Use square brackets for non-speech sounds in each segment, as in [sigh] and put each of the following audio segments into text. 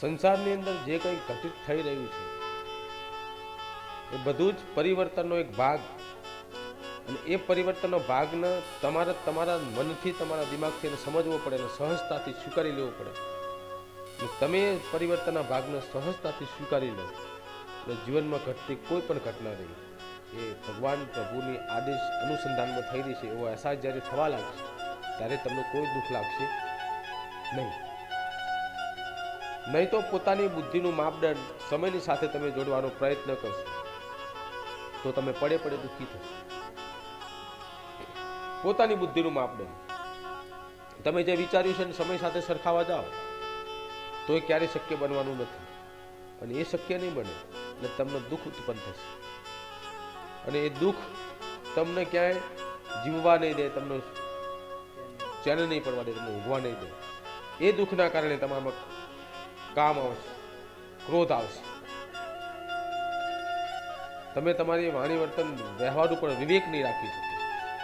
સંસારની અંદર જે કંઈ ઘટિત થઈ રહ્યું છે, એ બધું જ પરિવર્તનનો એક ભાગ. અને એ પરિવર્તનનો ભાગને તમારે તમારા મનથી, તમારા દિમાગથી સમજવો પડે અને સહજતાથી સ્વીકારી લેવો પડે. તમે પરિવર્તનના ભાગને સહજતાથી સ્વીકારી લો. એટલે જીવનમાં ઘટતી કોઈ પણ ઘટના રહી, એ ભગવાન પ્રભુની આદેશ અનુસંધાનમાં થઈ રહી છે એવો અહેસાસ જ્યારે થવા લાગશે, ત્યારે તમને કોઈ દુઃખ લાગશે નહીં. નહીં તો પોતાની બુદ્ધિનું માપદંડ સમયની સાથે તમે જોડવાનો પ્રયત્ન કરશો. તો તમે પડે પડે દુઃખી થશો. પોતાની બુદ્ધિનું માપદંડ. તમે જે વિચાર્યું છે સમય સાથે સરખાવા જાઓ, તો એ ક્યારેય શક્ય બનવાનું નથી. અને એ શક્ય નહીં બને, એટલે તમને દુઃખ ઉત્પન્ન થશે. અને એ દુઃખ તમને ક્યાંય જીવવા નહીં દે, તમને ચેન નહીં પડવા દે, તમને ઊંઘવા નહીં દે. એ દુઃખના કારણે તમારામાં કામ આવશે, ક્રોધ આવશે. તમે તમારી વાણી વર્તન વ્યવહાર ઉપર વિવેક નહીં રાખી શકો.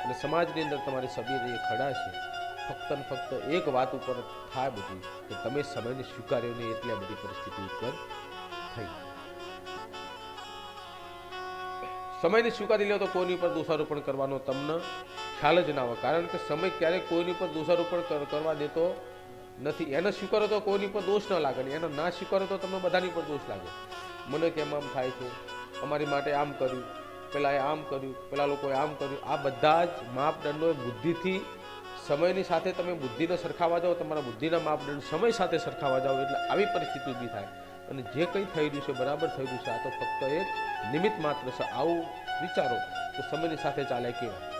અને સમાજની અંદર તમારી સભ્ય ખડા છે, ફક્ત ને ફક્ત એક વાત ઉપર થાય બધી, કે તમે સમયને સ્વીકાર્યો નહીં એટલે આ બધી પરિસ્થિતિ ઉત્પન્ન થઈ સમયને સ્વીકારી લો તો કોઈની ઉપર દોષારોપણ કરવાનો તમને ખ્યાલ જ ના આવે કારણ કે સમય ક્યારેક કોઈની ઉપર દોષારોપણ કર- કરવા દેતો નથી. એને સ્વીકારો તો કોઈની પર દોષ ન લાગે ને. એનો ના સ્વીકારો તો તમને બધાની પર દોષ લાગે. મને કેમ આમ થાય છે? અમારી માટે આમ કર્યું. પેલાએ આમ કર્યું. પેલા લોકોએ આમ કર્યું. આ બધા જ માપદંડો બુદ્ધિથી સમયની સાથે તમે બુદ્ધિને સરખાવા જાઓ, તમારા બુદ્ધિના માપદંડ સમય સાથે સરખાવા જાઓ, એટલે આવી પરિસ્થિતિ ઊભી થાય. અને જે કંઈ થઈ રહ્યું છે, બરાબર થઈ રહ્યું છે, આ તો ફક્ત એક નિમિત્ત માત્ર છે. આવું વિચારો તો સમયની સાથે ચાલે કેવા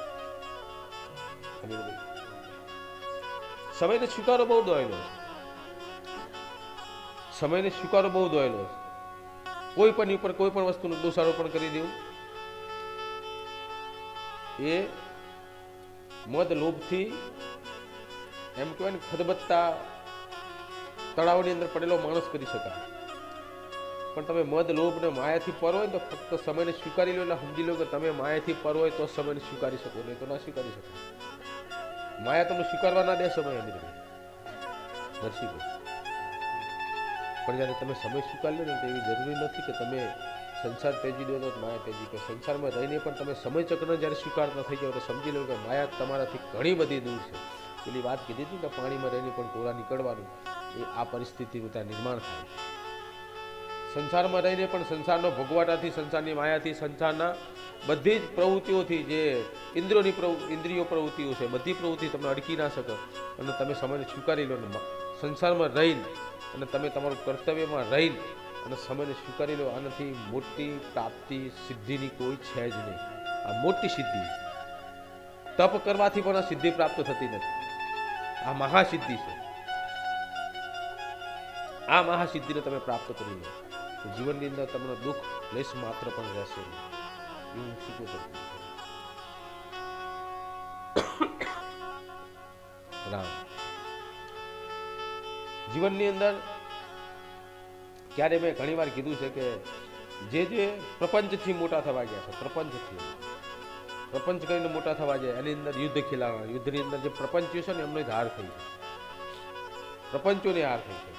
સમયને સ્વીકારો બહુ દોયેલો સમયને સ્વીકારો બહુ દોયેલો કોઈ પણ ઉપર કોઈ પણ વસ્તુનું દોષારોપણ કરી દેવું. એ મદ લોભથી એમ કહેવાય ને ખદબત્તા તળાવની અંદર પડેલો માણસ કરી શકાય. પણ તમે મદ લોભ ને માયાથી પર હોય તો ફક્ત સમયને સ્વીકારી લો એટલે સમજી લો કે તમે માયાથી પર હોય તો સમયને સ્વીકારી શકો, નહીં તો ના સ્વીકારી શકો માયા તમને સ્વીકારવા ના દેશો ભાઈ અમીરભાઈ દર્શીભાઈ પણ જ્યારે તમે સમય સ્વીકારી લો ને એવી જરૂરી નથી કે તમે સંસાર તેજી દો તો માયા તેજી કે સંસારમાં રહીને પણ તમે સમય ચક્રને જ્યારે સ્વીકારતા થઈ જાઓ તો સમજી લો કે માયા તમારાથી ઘણી બધી દૂર છે. પેલી વાત કીધી હતી કે પાણીમાં રહીને પણ કોરા નીકળવાનું, એ આ પરિસ્થિતિનું ત્યાં નિર્માણ થાય સંસારમાં રહીને પણ સંસારનો ભોગવાટાથી, સંસારની માયાથી, સંસારના બધી જ પ્રવૃત્તિઓથી જે ઇન્દ્રિયોની પ્રવૃ, ઇન્દ્રિયો પ્રવૃત્તિઓ છે, બધી પ્રવૃત્તિ તમને અડકી ના શકે. અને તમે સમયને સ્વીકારી લો સંસારમાં રહીને અને તમે તમારું કર્તવ્યમાં રહીને અને સમયને સ્વીકારી લો, આનાથી મોટી પ્રાપ્તિ, સિદ્ધિની કોઈ છે જ નહીં. આ મોટી સિદ્ધિ. તપ કરવાથી પણ આ સિદ્ધિ પ્રાપ્ત થતી નથી. આ મહાસિદ્ધિ છે. આ મહાસિદ્ધિને તમે પ્રાપ્ત કરી લો. જીવનની અંદર તમને દુઃખ લેશ માત્ર પણ રહેશે નહીં. [coughs] એવું અંદર ક્યારે મેં ઘણી વાર કીધું છે કે જે જે પ્રપંચથી મોટા થવા ગયા છે, પ્રપંચથી. પ્રપંચ કરીને મોટા થવા જાય, એની અંદર યુદ્ધ ખેલાવા યુદ્ધની અંદર જે પ્રપંચીઓ છે ને, એમનો હાર થઈ છે પ્રપંચોની હાર થઈ છે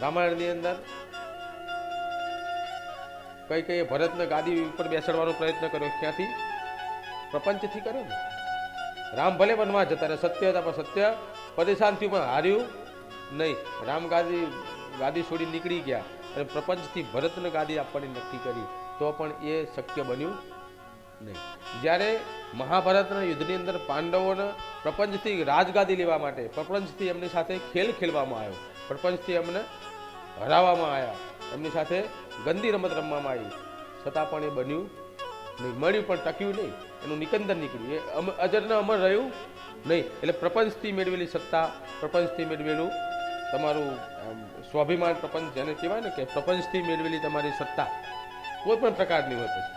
રામાયણની અંદર કઈ કઈ ભરતને ગાદી ઉપર બેસાડવાનો પ્રયત્ન કર્યો. ક્યાંથી? પ્રપંચથી કર્યો ને. રામ ભલે વનમાં જતા રહે, સત્ય હતા પણ સત્ય પરેશાન થયું પણ હાર્યું નહીં. રામ ગાદી ગાદી છોડી નીકળી ગયા અને પ્રપંચથી ભરતને ગાદી આપવાની નક્કી કરી. તો પણ એ શક્ય બન્યું નહીં. જ્યારે મહાભારતના યુદ્ધની અંદર પાંડવોને પ્રપંચથી રાજગાદી લેવા માટે, પ્રપંચથી એમની સાથે ખેલ ખેલવામાં આવ્યો. પ્રપંચથી એમને હરાવવામાં આવ્યા. એમની સાથે ગંદી રમત રમવામાં આવી. છતાં પણ એ બન્યું નહીં. મળ્યું પણ ટક્યું નહીં. એનું નિકંદન નીકળ્યું. એ અજરને અમર રહ્યું નહીં. એટલે પ્રપંચથી મેળવેલી સત્તા, પ્રપંચથી મેળવેલું તમારું સ્વાભિમાન પ્રપંચ જેને કહેવાય ને કે પ્રપંચથી મેળવેલી તમારી સત્તા, કોઈ પણ પ્રકારની હોય પછી.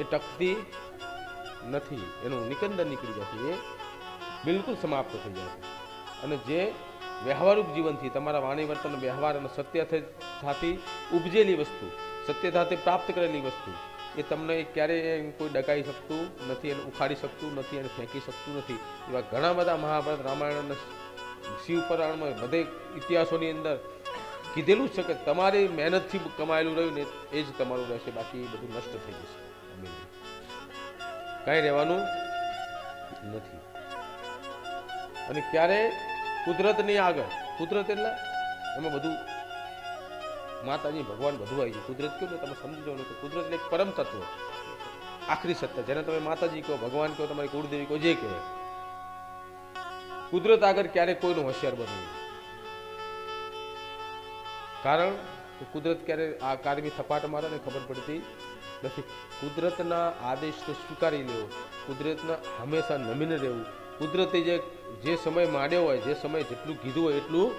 એ ટકતી નથી. એનું નિકંદન નીકળી જશે એ બિલકુલ સમાપ્ત થઈ જાય અને જે વ્યવહારિક જીવનથી તમારા વાણી વર્તન, વ્યવહાર અને સત્ય થતી ઉપજેલી વસ્તુ સત્યતાથી પ્રાપ્ત કરેલી વસ્તુ, એ તમને ક્યારેય કોઈ ડકાઈ શકતું નથી એને ઉખાડી શકતું નથી એને ફેંકી શકતું નથી. એવા ઘણા બધા મહાભારત, રામાયણ અને શિવ પુરાણમાં બધે ઇતિહાસોની અંદર કીધેલું છે કે તમારી મહેનતથી કમાયેલું રહ્યું ને એ જ તમારું રહેશે, બાકી એ બધું નષ્ટ થઈ જશે. કાંઈ રહેવાનું નથી. અને ક્યારે કુદરતની આગળ. કુદરત એટલે એમાં બધું માતાજી ભગવાન બધું આવી ગયું. કુદરત કહ્યું ને તમે સમજો કે કુદરત એક પરમ તત્વ. આખરી સત્તા. જેને તમે માતાજી કહો, ભગવાન કહો, તમારી કુળદેવી કહો, જે કહે. કુદરત આગળ ક્યારેય કોઈનું હોશિયાર બનવું કારણ કુદરત ક્યારે આ કારમી થપાટ મારે ખબર પડતી નથી. કુદરતના આદેશને સ્વીકારી લેવો. કુદરતના હંમેશા નમીને રહેવું. કુદરતે જે જે સમય માંડ્યો હોય, જે સમય જેટલું કીધું હોય એટલું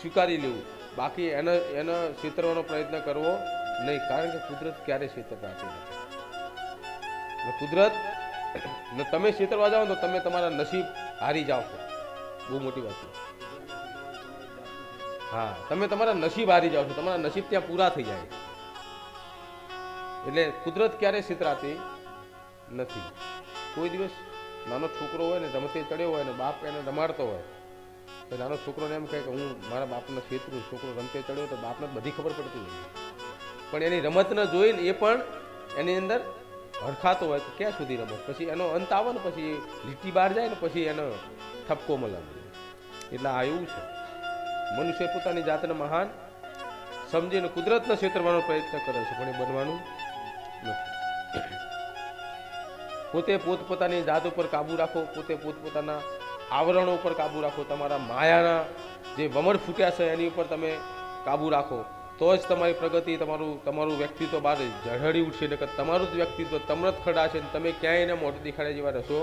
સ્વીકારી લેવું. બાકી એને એને છેતરવાનો પ્રયત્ન કરવો નહીં, કારણ કે કુદરત ક્યારે છેતરતા નથી. કુદરત, ને તમે છેતરવા જાઓ તો તમે તમારા નસીબ હારી જાઓ. છો બહુ મોટી વાત છે. હા, તમે તમારા નસીબ હારી જાઓ છો. તમારા નસીબ ત્યાં પૂરા થઈ જાય. એટલે કુદરત ક્યારે છેતરાતી નથી. કોઈ દિવસ નાનો છોકરો હોય ને રમતે ચડ્યો હોય ને, બાપ એને રમાડતો હોય. તો નાનો છોકરોને એમ કહે કે હું મારા બાપને છેતરું છોકરો રમતે ચડ્યો તો બાપને બધી ખબર પડતી હોય. પણ એની રમતને જોઈને એ પણ એની અંદર હરખાતો હોય કે ક્યાં સુધી રમત? પછી એનો અંત આવે ને, પછી લીટી બહાર જાય ને, પછી એનો ઠપકો મળે એટલે આ એવું છે. મનુષ્ય પોતાની જાતને મહાન સમજીને કુદરતને છેતરવાનો પ્રયત્ન કરે છે, પણ એ બનવાનું નથી. પોતે પોતપોતાની જાત ઉપર કાબુ રાખો, પોતે પોતપોતાના આવરણો ઉપર કાબુ રાખો, તમારા માયાના જે વમળ ફૂટ્યા છે એની ઉપર તમે કાબુ રાખો. તો જ તમારી પ્રગતિ, તમારું તમારું વ્યક્તિત્વ બહાર ઝળહળી ઉઠશે. ને તમારું જ વ્યક્તિત્વ તમરત ખડા છે તમે ક્યાંય એને મોઢું દેખાડ્યા જેવા રહેશો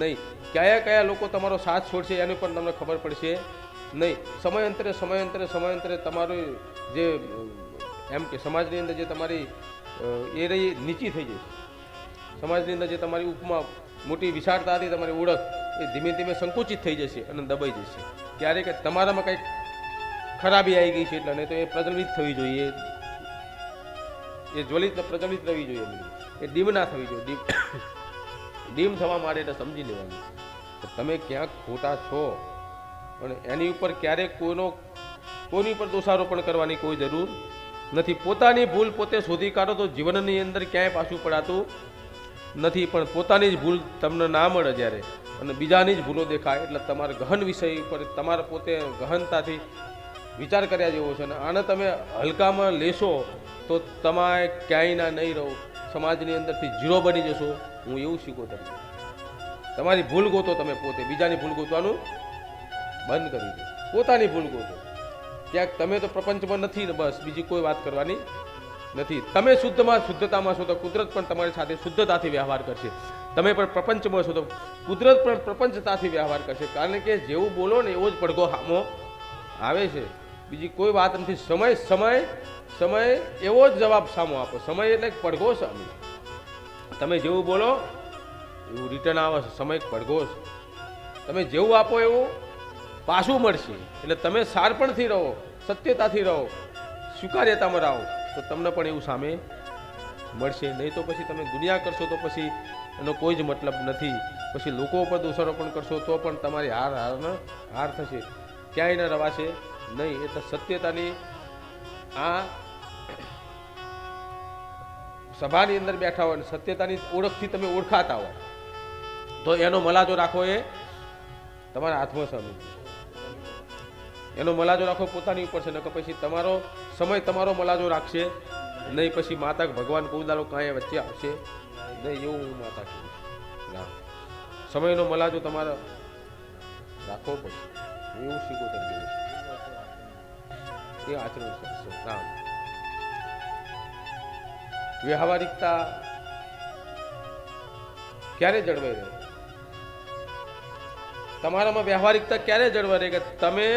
નહીં. કયા કયા લોકો તમારો સાથ છોડશે, એની પણ તમને ખબર પડશે નહીં. સમયાંતરે સમયાંતરે સમયાંતરે તમારું જે એમ કે સમાજની અંદર જે તમારી એ રહી, નીચી થઈ જશે. સમાજની અંદર જે તમારી ઉપમા, મોટી વિશાળતા હતી, તમારી ઓળખ, એ ધીમે ધીમે સંકુચિત થઈ જશે અને દબાઈ જશે. ક્યારેક તમારામાં કંઈક ખરાબી આવી ગઈ છે એટલે, નહીં તો એ પ્રચલિત થવી જોઈએ. એ જ્વલિત પ્રચલિત થવી જોઈએ. એ ડીમ ના થવી જોઈએ. ડીમ [coughs] ડીમ થવા માટે એટલે સમજી લેવાનું. તમે ક્યાંક ખોટા છો. અને એની ઉપર ક્યારેક કોઈનો, કોઈની પર દોષારોપણ કરવાની કોઈ જરૂર નથી. પોતાની ભૂલ પોતે શોધી કાઢો તો જીવનની અંદર ક્યાંય પાછું પડાતું નથી, પણ પોતાની જ ભૂલ તમને ના મળે જ્યારે. અને બીજાની જ ભૂલો દેખાય. એટલે તમારે ગહન વિષય ઉપર, તમારે પોતે ગહનતાથી વિચાર કર્યા જેવો છે. અને આને તમે હલકામાં લેશો, તો તમારે ક્યાંય ના નહીં રહો. સમાજની અંદરથી ઝીરો બની જશો. હું એવું શીખો તમને. તમારી ભૂલ ગોતો તમે પોતે. બીજાની ભૂલ ગોતવાનું બંધ કરી દો. પોતાની ભૂલ ગોતો. ક્યાંક તમે તો પ્રપંચમાં નથી ને બસ. બીજી કોઈ વાત કરવાની નથી. તમે શુદ્ધમાં શુદ્ધતામાં છો તો કુદરત પણ તમારી સાથે શુદ્ધતાથી વ્યવહાર કરશે. તમે પણ પ્રપંચમાં છો તો કુદરત પણ પ્રપંચતાથી વ્યવહાર કરશે. કારણ કે જેવું બોલો ને એવો જ પડઘો હામો આવે છે. બીજી કોઈ વાત નથી. સમય સમય સમય એવો જ જવાબ સામો આપો. સમય એટલે પડઘો સામે તમે જેવું બોલો, એવું રિટર્ન આવે છે. સમય પડઘો છે. તમે જેવું આપો એવું પાછું મળશે. એટલે તમે સારપણથી રહો, સત્યતાથી રહો, સ્વીકાર્યતામાં રહો. તો તમને પણ એવું સામે મળશે. નહીં તો પછી તમે દુનિયા કરશો તો પછી એનો કોઈ જ મતલબ નથી. પછી લોકો ઉપર દોષારોપણ કરશો તો પણ તમારી હાર હાર હાર થશે. ક્યાંય ન રવાશે. નહીં એટલે સત્યતાની આ સભાની અંદર બેઠા હોય અને સત્યતાની ઓળખથી તમે ઓળખાતા હોય. તો એનો મલાજો રાખો એ તમારા હાથમાં સામે. એનો મલાજો રાખો પોતાની ઉપર છે, નકર પછી તમારો સમય તમારો મલાજો રાખશે. નહીં પછી માતા ભગવાન કુદાલો કાંઈ વચ્ચે આવશે. નહીં, એવું હું માતા કહું સમયનો મલાજો તમારે રાખવો પડશે. એવું શીખો તમને એ આચરણ કરશો રામ વ્યવહારિકતા ક્યારે જળવાઈ રહે? તમારામાં વ્યવહારિકતા ક્યારે જળવાઈ રહે કે તમે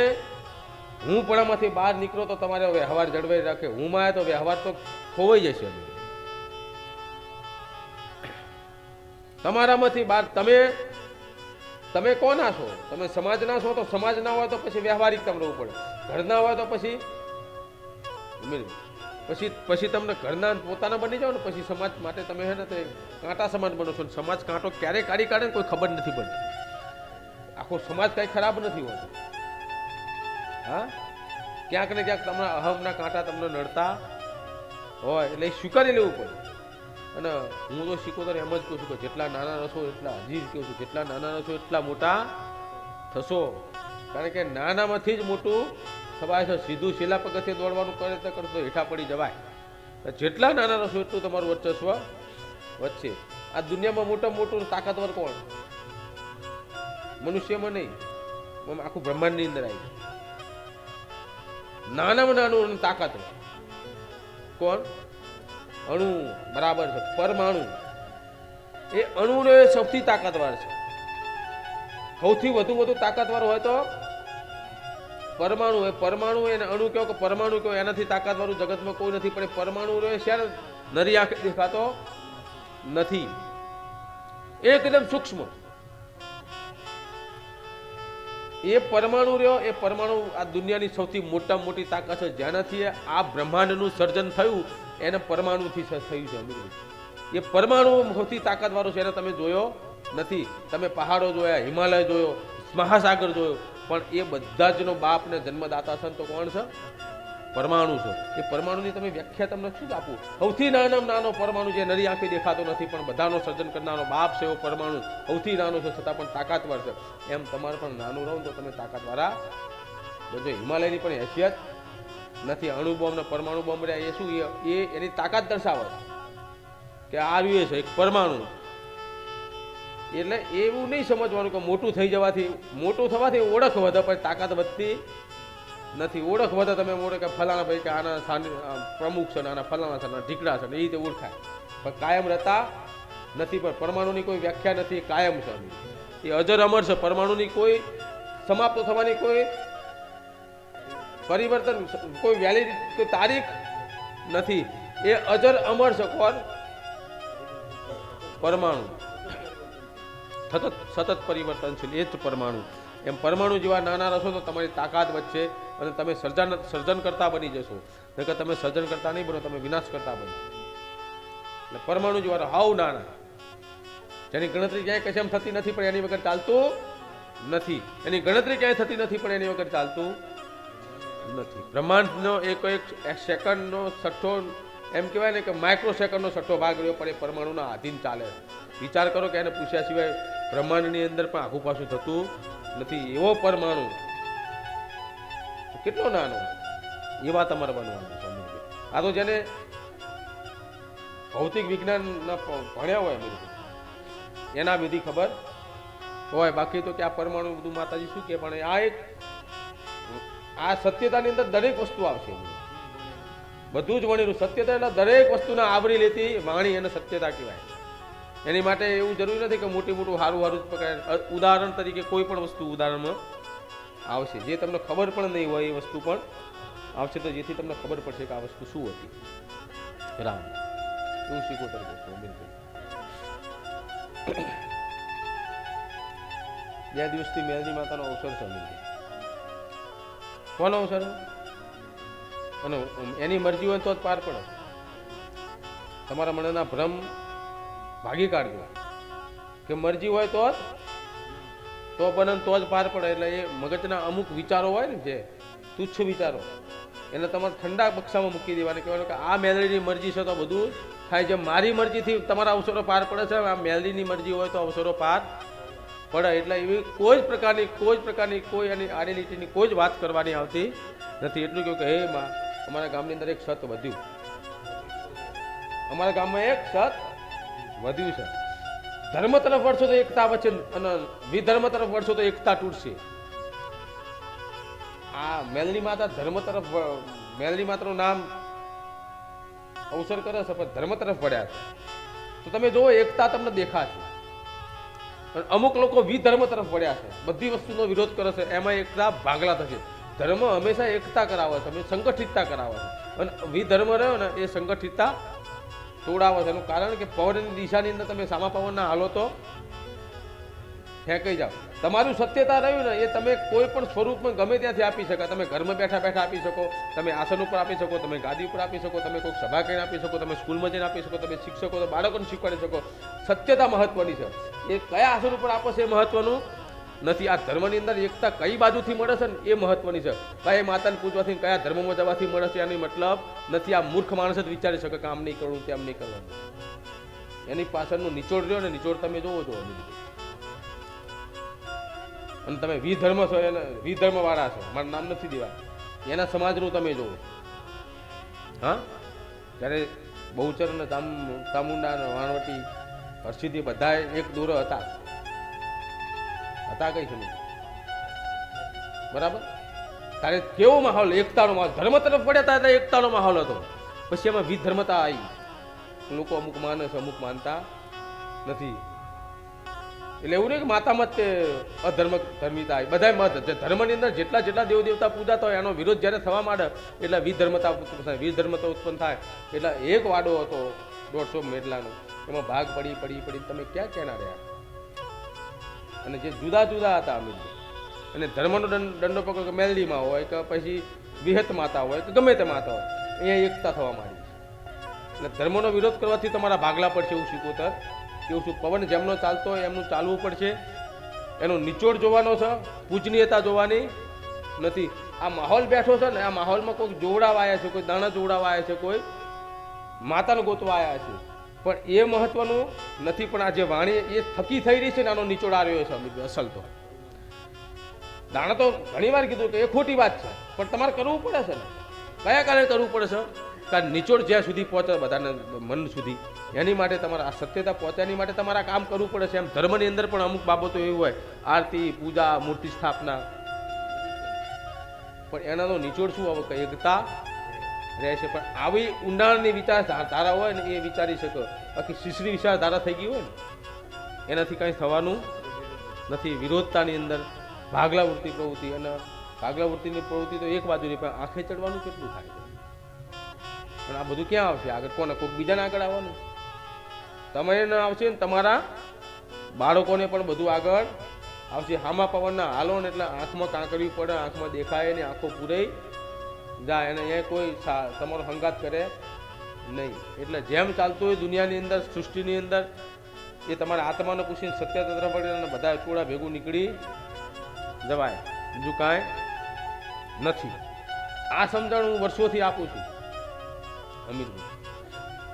હું પણ આમાંથી બહાર નીકળો તો તમારે વ્યવહાર જળવાઈ રાખે. હું માં તો વ્યવહાર તો ખોવાઈ જશે તમારામાંથી બહાર તમે તમે કોના છો? તમે સમાજના છો તો સમાજના હોય તો પછી વ્યવહારિકતા રહેવું પડે. ઘરના હોય તો પછી પછી પછી તમને ઘરના પોતાના બની જાઓ ને પછી સમાજ માટે તમે હે ને તે કાંટા સમાજ બનો છો. ને સમાજ કાંટો ક્યારે કાઢી કાઢે ને કોઈ ખબર નથી પડતી. આખો સમાજ કાંઈ ખરાબ નથી હોતો. હા? ક્યાંક ને ક્યાંક તમને અહમના કાંટા તમને નડતા હોય એટલે એ સ્વીકારી લેવું પડે. અને હું તો શીખોતર એમ જ કહું છું કે જેટલા નાના રસો એટલા હજી જ કહું છું. જેટલા નાના રસો એટલા મોટા થશો. કારણ કે નાનામાંથી જ મોટું થવાય છે. સીધું શીલા પગથિયે દોડવાનું કરે તો કરતો હેઠા પડી જવાય. જેટલા નાના રસો એટલું તમારું વર્ચસ્વ વધશે. આ દુનિયામાં મોટા મોટું તાકાતવર કોણ? મનુષ્યમાં નહીં. આખું બ્રહ્માંડની અંદર આવી જાય. નાનામાં નાનું અણુ તાકાત કોણ? અણુ, બરાબર છે. પરમાણુ. એ અણુનો એ સૌથી તાકાતવાર છે. સૌથી વધુ વધુ તાકાતવાર હોય તો પરમાણુ એ પરમાણુ એને અણુ કહો કે પરમાણુ કહો, એનાથી તાકાતવાળું જગતમાં કોઈ નથી. પણ એ પરમાણુ રહે શેર નરી આંખે દેખાતો નથી. એકદમ સૂક્ષ્મ. એ પરમાણુ રહ્યો, એ પરમાણુ આ દુનિયાની સૌથી મોટામાં મોટી તાકાત છે. જેનાથી આ બ્રહ્માંડનું સર્જન થયું, એને પરમાણુથી થયું છે અમીરભાઈ એ પરમાણુ સૌથી તાકાતવાળો છે એને તમે જોયો નથી. તમે પહાડો જોયા, હિમાલય જોયો, મહાસાગર જોયો. પણ એ બધા જનો બાપને જન્મદાતા છે તો કોણ છે? પરમાણુ છે. એ પરમાણુની તમે વ્યાખ્યા તમને શું જ આપું? સૌથી નાનામાં નાનો પરમાણુ જે નરી આંખે દેખાતો નથી, પણ બધાનો સર્જન કરનારો બાપ છે એવો પરમાણુ. સૌથી નાનો છે, છતાં પણ તાકાતવાર છે. એમ તમારે પણ નાનું રહો તો તમે તાકાતવાળા બધો હિમાલયની પણ હેસિયત નથી. અણુ પરમાણુ બોમ્બ રહ્યા, એ શું, એ- એની તાકાત દર્શાવે કે આવ્યું એ છે એક પરમાણુ. એટલે એવું નહીં સમજવાનું કે મોટું થઈ જવાથી, મોટું થવાથી ઓળખ વધે, પણ તાકાત વધતી નથી ઓળખ બધા તમે મોડે કે ફલાણા ભાઈ કે આના પ્રમુખ છે ને આના ફલાણા છે ને ઢીકડા છે ને એ રીતે ઓળખાય. પણ કાયમ રહેતા નથી, પણ પરમાણુની કોઈ વ્યાખ્યા નથી કાયમ છે. એ અજર અમર છે, પરમાણુની કોઈ સમાપ્ત થવાની કોઈ પરિવર્તન, કોઈ વેલિડ કોઈ તારીખ નથી. એ અજર અમર છે કોણ? પરમાણુ. સતત સતત પરિવર્તનશીલ, એ જ પરમાણુ. એમ પરમાણુ જેવા નાના રસો તો તમારી તાકાત વધશે. અને તમે સર્જન સર્જન કરતા બની જશો. નકર તમે સર્જન કરતા નહીં બનો, તમે વિનાશ કરતા બનો. એટલે પરમાણુ જેવા હાવ નાના. જેની ગણતરી ક્યાંય એમ થતી નથી, પણ એની વગર ચાલતું નથી. એની ગણતરી ક્યાંય થતી નથી, પણ એની વગર ચાલતું નથી. બ્રહ્માંડનો એક એક સેકન્ડનો છઠ્ઠો, એમ કહેવાય ને કે માઇક્રો સેકન્ડનો છઠ્ઠો ભાગ રહ્યો, પણ એ પરમાણુના આધીન ચાલે. વિચાર કરો કે એને પૂછ્યા સિવાય બ્રહ્માંડની અંદર પણ આખું પાછું થતું નથી. એવો પરમાણુ કેટલો નાનો? એવા તમારે બનવાનું છે આ તો જેને ભૌતિક વિજ્ઞાનના ભણ્યા હોય એના બધી ખબર હોય. બાકી તો કે આ પરમાણુ બધું માતાજી શું કે, પણ આ એક, આ સત્યતાની અંદર દરેક વસ્તુ આવશે. બધું જ વણેલું સત્યતા એટલે દરેક વસ્તુને આવરી લેતી વાણી અને સત્યતા કહેવાય. એની માટે એવું જરૂરી નથી કે મોટી મોટું સારું સારું જ પકડાય. ઉદાહરણ તરીકે કોઈ પણ વસ્તુ ઉદાહરણમાં આવશે. જે તમને ખબર પણ નહીં હોય એ વસ્તુ પણ આવશે તો જેથી તમને ખબર પડશે કે આ વસ્તુ શું હતી. રામ. એવું શીખો તરીકે બિલકુલ બે દિવસથી મેલજી માતાનો અવસર છે. અમીરભાઈ કોનો અવસર? અને એની મરજી હોય તો જ પાર પડે. તમારા મનના ભ્રમ ભાગી કાઢજો કે મરજી હોય તો જ તો બને તો જ પાર પડે, એટલે એ મગજના અમુક વિચારો હોય ને જે, તુચ્છ વિચારો, એને તમારે ઠંડા બક્ષામાં મૂકી દેવાના. કહેવાનું કે આ મેલડીની મરજી છે તો બધું થાય. જેમ મારી મરજીથી તમારા અવસરો પાર પડે છે આ મેલડીની મરજી હોય તો અવસરો પાર પડે. એટલે એવી કોઈ જ પ્રકારની, કોઈ જ પ્રકારની, કોઈ એની આડેલીટીની કોઈ જ વાત કરવાની આવતી નથી. એટલું કહ્યું કે, હે માં, અમારા ગામની અંદર એક સત વધ્યું. અમારા ગામમાં એક સત વધ્યું છે. ધર્મ તરફ વળશો તો એકતા વચ્ચે અને વિધર્મ તરફ વળશો તો એકતા તૂટશે. આ મેલની માતા ધર્મ તરફ મેલની માતાનું નામ અવસર કરે છે, પણ ધર્મ તરફ વળ્યા છે. તો તમે જુઓ, એકતા તમને દેખાશે. પણ અમુક લોકો વિધર્મ તરફ વળ્યા છે. બધી વસ્તુનો વિરોધ કરે છે. એમાં એકતા ભાગલા થશે. ધર્મ હંમેશા એકતા કરાવે છે. સંગઠિતતા કરાવે છે. અને વિધર્મ રહ્યો ને, એ સંગઠિતતા તોડાવે છે. એનું કારણ કે પવનની દિશાની અંદર તમે સામા પવનના હાલો તો ફેંકાઈ જાઓ. તમારું સત્યતા રહ્યું ને એ તમે કોઈ પણ સ્વરૂપમાં ગમે ત્યાંથી આપી શકો. તમે ઘરમાં બેઠા બેઠા આપી શકો, તમે આસન ઉપર આપી શકો, તમે ગાદી ઉપર આપી શકો, તમે કોઈક સભા કરીને આપી શકો, તમે સ્કૂલમાં જઈને આપી શકો, તમે શિક્ષકો, તો બાળકોને શીખવાડી શકો. સત્યતા મહત્વની છે. એ કયા આસન ઉપર આપો છે એ મહત્વનું? નથી, આ ધર્મની અંદર એકતા કઈ બાજુથી મળે છે ને, એ મહત્વની છે. કયા માતાને પૂજવાથી કયા ધર્મમાં જવાથી મળે છે એની મતલબ નથી, આ મૂર્ખ માણસ જ વિચારી શકે કે આમ નહીં કરવું, તેમ નહીં કરવાનું એની પાછળનું નિચોડ રહ્યો ને, નિચોડ તમે જોવો છો. અને તમે વિધર્મ છો, એને વિધર્મવાળા છો. મારું નામ નથી દેવા એના સમાજનું તમે જોવો. હા? ત્યારે બહુચર અને ચામુંડા અને વાણવટી હર્ષિદી બધા એક દૂર હતા. હતા કઈ છે બરાબર? તારે કેવો માહોલ એકતાનો માહોલ ધર્મ તરફ પડ્યા એટલે એકતાનો માહોલ હતો. પછી એમાં વિધર્મતા આવી લોકો અમુક માને છે, અમુક માનતા નથી. એટલે એવું નહીં કે માતામાં તે અધર્મ ધર્મિતા આવી બધા મત. ધર્મની અંદર જેટલા જેટલા દેવ દેવતા પૂજાતા હોય એનો વિરોધ જ્યારે થવા માંડે, એટલે વિધર્મતા ઉત્પન્ન થાય. વિધર્મતા ઉત્પન્ન થાય. એટલે એક વાડો હતો દોઢસો મેડલાનો એમાં ભાગ પડી પડી પડી તમે ક્યાં ક્યાં રહ્યા? અને જે જુદા જુદા હતા અમે અને ધર્મનો દંડ પકડો કે મેલડીમાં હોય કે પછી વિહત માતા હોય કે ગમે તે માતા હોય, અહીંયા એકતા થવા માંડી છે. એટલે ધર્મનો વિરોધ કરવાથી તમારા ભાગલા પડશે એવું શીખવું એવું શું પવન જેમનો ચાલતો હોય એમનું ચાલવું પડશે. એનો નિચોડ જોવાનો છે, પૂજનીયતા જોવાની નથી. આ માહોલ બેઠો છે ને, આ માહોલમાં કોઈ જોવડાવા આવ્યા છે, કોઈ દાણા જોવડાવા આવ્યા છે, કોઈ માતાને ગોતવા આવ્યા છે. પણ એ મહત્વનું નથી, પણ આ જે વાણી એ થકી થઈ રહી છે ને આનો નિચોડ આવ્યો છે અસલ તો. દાણા તો ઘણી વાર કીધું કે એ ખોટી વાત છે, પણ તમારે કરવું પડે છે ને. કયા કારણે કરવું પડે છે? કારણ નિચોડ જ્યાં સુધી પહોંચે, બધાને મન સુધી. એની માટે તમારે આ સત્યતા પહોંચવાની માટે તમારે કામ કરવું પડે છે. એમ ધર્મની અંદર પણ અમુક બાબતો એવી હોય, આરતી, પૂજા, મૂર્તિ સ્થાપના. પણ એનાનો નિચોડ શું હવે એકતા રહેશે પણ આવી ઊંડાણની વિચાર ધારા હોય ને એ વિચારી શકો. બાકી શીશરી વિચારધારા થઈ ગઈ હોય ને, એનાથી કાંઈ થવાનું નથી. વિરોધતાની અંદર ભાગલાવૃત્તિ પ્રવૃત્તિ અને ભાગલાવૃત્તિની પ્રવૃત્તિ તો એક બાજુની, પણ આંખે ચડવાનું કેટલું થાય? પણ આ બધું ક્યાં આવશે? આગળ કોને? કોઈક બીજાને આગળ આવવાનું? તમે ન આવશે ને તમારા બાળકોને પણ બધું આગળ આવશે. હામા પવનના હાલો ને એટલે આંખમાં કાંકરવી પડે, આંખમાં દેખાય ને આંખો પૂરાઈ જાય અને એ કોઈ તમારો સંઘાત કરે નહીં. એટલે જેમ ચાલતું હોય દુનિયાની અંદર, સૃષ્ટિની અંદર, એ તમારા આત્માને પૂછીને સત્ય તંત્ર પડે અને બધા ટોળા ભેગું નીકળી જવાય. બીજું કાંઈ નથી. આ સમજણ હું વર્ષોથી આપું છું, અમીરભાઈ.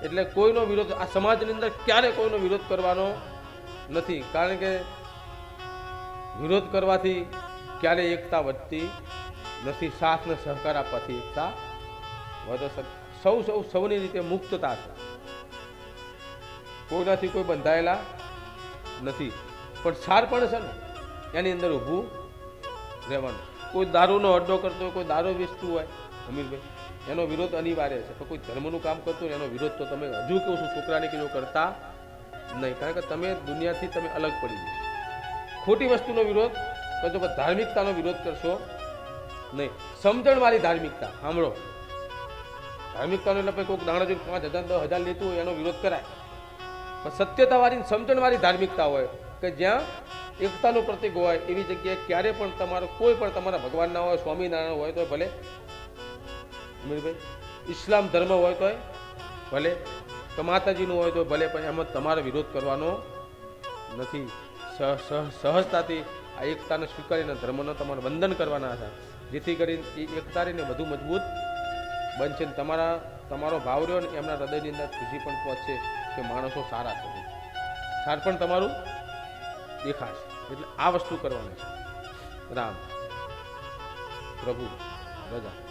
એટલે કોઈનો વિરોધ, આ સમાજની અંદર ક્યારે કોઈનો વિરોધ કરવાનો નથી. કારણ કે વિરોધ કરવાથી ક્યારે એકતા વધતી નથી સાથ ને સહકાર આપવાથી એકતા વધે સૌ સૌ સૌની રીતે મુક્તતા છે. કોઈનાથી કોઈ બંધાયેલા નથી. પણ સાર પણ છે ને, એની અંદર ઊભું રહેવાનું. કોઈ દારૂનો અડ્ડો કરતો હોય, કોઈ દારૂ વેચતું હોય, અમીરભાઈ, એનો વિરોધ અનિવાર્ય છે. પણ કોઈ ધર્મનું કામ કરતું હોય, એનો વિરોધ તો તમે હજુ કહું છું, છોકરાને કીધું કરતા નહીં. કારણ કે તમે દુનિયાથી તમે અલગ પડી ગયો ખોટી વસ્તુનો વિરોધ કરજો ધાર્મિકતાનો વિરોધ કરશો નહીં સમજણવાળી ધાર્મિકતા, સાંભળો. ધાર્મિકતાનો એટલે કોઈ કોઈક દાણા જોઈને પાંચ હજાર, દસ હજાર લેતું હોય એનો વિરોધ કરાય. પણ સત્યતાવાળી ને સમજણવાળી ધાર્મિકતા હોય કે જ્યાં એકતાનું પ્રતિક હોય, એવી જગ્યાએ ક્યારે પણ તમારો કોઈ પણ તમારા ભગવાનના હોય, સ્વામિનારાયણ હોય તો ભલે. અમીરભાઈ, ઇસ્લામ ધર્મ હોય તોય ભલે. કે માતાજીનું હોય તો ભલે, પણ એમાં તમારો વિરોધ કરવાનો નથી. સહ- સહ- સહજતાથી આ એકતાને સ્વીકારીને ધર્મનો તમારે વંદન કરવાના હતા જેથી કરીને એ એકતા રહીને વધુ મજબૂત બનશે ને તમારા, તમારો ભાવ રહ્યો ને એમના હૃદયની અંદર ખુશી પણ પહોંચશે કે માણસો સારા છે. સાર પણ તમારું દેખાશે. એટલે આ વસ્તુ કરવાની છે. રામ. પ્રભુ. રજા.